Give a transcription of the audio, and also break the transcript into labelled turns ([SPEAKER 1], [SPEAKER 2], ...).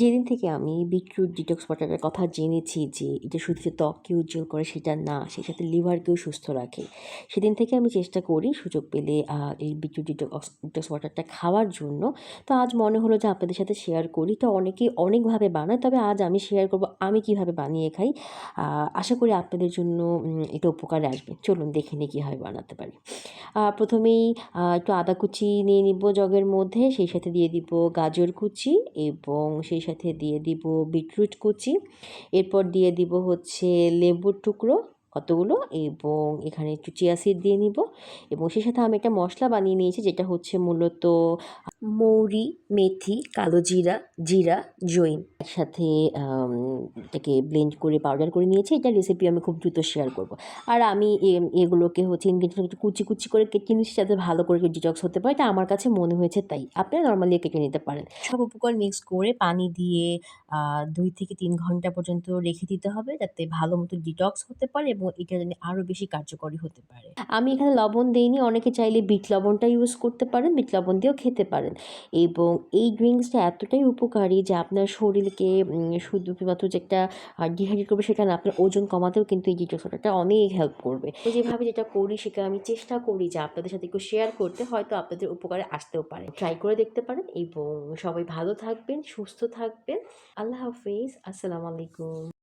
[SPEAKER 1] যেদিন থেকে আমি বিটরুট ডিটক্স ওয়াটারের কথা জেনেছি যে এটা শুধু যে ত্বককে উজ্জ্বল করে সেটা না, সেই সাথে লিভারকেও সুস্থ রাখে, সেদিন থেকে আমি চেষ্টা করি সুযোগ পেলে এই বিটরুট ডিটক্স ডিটক্স ওয়াটারটা খাওয়ার জন্য। তো আজ মনে হলো যে আপনাদের সাথে শেয়ার করি, তো অনেকেই অনেকভাবে বানায়, তবে আজ আমি শেয়ার করব আমি কীভাবে বানিয়ে খাই। আশা করি আপনাদের জন্য এটা উপকারে আসবে। চলুন দেখে নিই কীভাবে বানাতে পারি। প্রথমেই একটু আদা কুচি নিয়ে নিব জগের মধ্যে, সেই সাথে দিয়ে দিব গাজর কুচি এবং সেই সাথে দিয়ে দিব বিটরুট কুচি। এরপর দিয়ে দিব হচ্ছে লেবুর টুকরো কতগুলো এবং এখানে একটু চিয়া সিড দিয়ে নিব এবং সেই সাথে আমি একটা মশলা বানিয়ে নিয়েছি যেটা হচ্ছে মূলত মৌরি মেথি কালো জিরা জিরা জৈন। একসাথে এটাকে ব্লেন্ড করে পাউডার করে নিয়েছি। এটা রেসিপি আমি খুব দ্রুত শেয়ার করব। আর আমি এগুলোকে হচ্ছে ইনগ্রিডিয়েন্ট একটু কুচি কুচি করে কেটে নিচ্ছি যাতে ভালো করে ডিটক্স হতে পারে। এটা আমার কাছে মনে হয়েছে তাই। আপনি নর্মালি কেটে নিতে পারেন। সব উপকরণ মিক্স করে পানি দিয়ে দুই থেকে তিন ঘণ্টা পর্যন্ত রেখে দিতে হবে যাতে ভালো মতো ডিটক্স হতে পারে এবং এটা যেন আরও বেশি কার্যকরী হতে পারে। আমি এখানে লবণ দিইনি। অনেকে চাইলে বিট লবণটা ইউজ করতে পারেন। বিট লবণ দিয়েও খেতে পারেন। এবং এই ড্রিঙ্কসটা এতটাই উপকারী যে আপনার শরীরকে শুধুমাত্র যে একটা ডিহাইড্রেট করবে সেটা না, আপনার ওজন কমাতেও কিন্তু এই ডিটক্স অনেক হেল্প করবে। তো যেভাবে যেটা করি সেটা আমি চেষ্টা করি যে আপনাদের সাথে একটু শেয়ার করতে, হয়তো আপনাদের উপকারে আসতেও পারে। ট্রাই করে দেখতে পারেন এবং সবাই ভালো থাকবেন, সুস্থ থাকবেন। আল্লাহ হাফিজ, আসসালামু আলাইকুম।